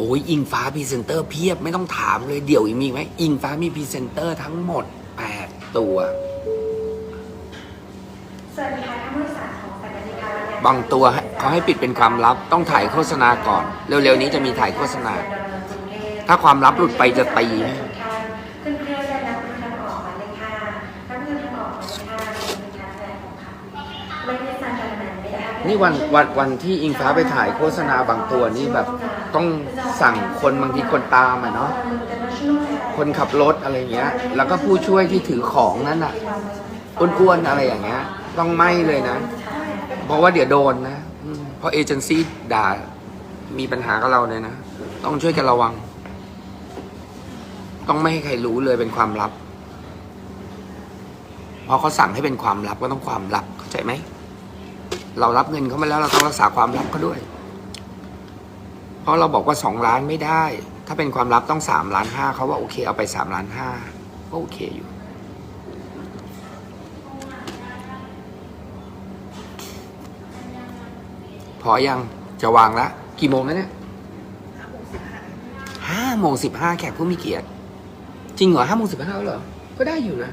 โอ้ยอิงฟ้าพรีเซนเตอร์เพียบไม่ต้องถามเลยเดี๋ยวอีกมีอีกไหมอิงฟ้ามีพรีเซนเตอร์ทั้งหมด 8 ตัว สวัสดีค่ะท่านผู้โดยสารของสายการบินไทยและบางตัวให้เขาให้ปิดเป็นความลับต้องถ่ายโฆษณาก่อน เร็วๆนี้จะมีถ่ายโฆษณา ถ้าความลับหลุดไปจะตี นี่วันวันวันที่อิงฟ้าไปถ่ายโฆษณาบางตัวนี่แบบต้องสั่งคนบางทีคนตามอะเนาะคนขับรถอะไรเงี้ย แล้วก็ผู้ช่วยที่ถือของนั่นอะอ้วนๆอะไรอย่างเงี้ย ต้องไม่เลยนะ เพราะว่าเดี๋ยวโดนนะเพราะเอเจนซี่ด่ามีปัญหากับเราเลยนะ ต้องช่วยกันระวัง ต้องไม่ให้ใครรู้เลยเป็นความลับเพราะเขาสั่งให้เป็นความลับก็ต้องความลับเข้าใจไหม เรารับเงินเขามาแล้วเราต้องรักษาความลับเขาด้วย เพราะเราบอกว่าสองล้านไม่ได้ ถ้าเป็นความลับต้องสามล้านห้าเขาว่าโอเคเอาไปสามล้านห้าก็โอเคอยู่ พอยังจะวางละ กี่โมงแล้วเนี่ยห้าโมงสิบห้าแขกผู้มีเกียรติ จริงเหรอห้าโมงสิบห้าเหรอ ก็ได้อยู่นะ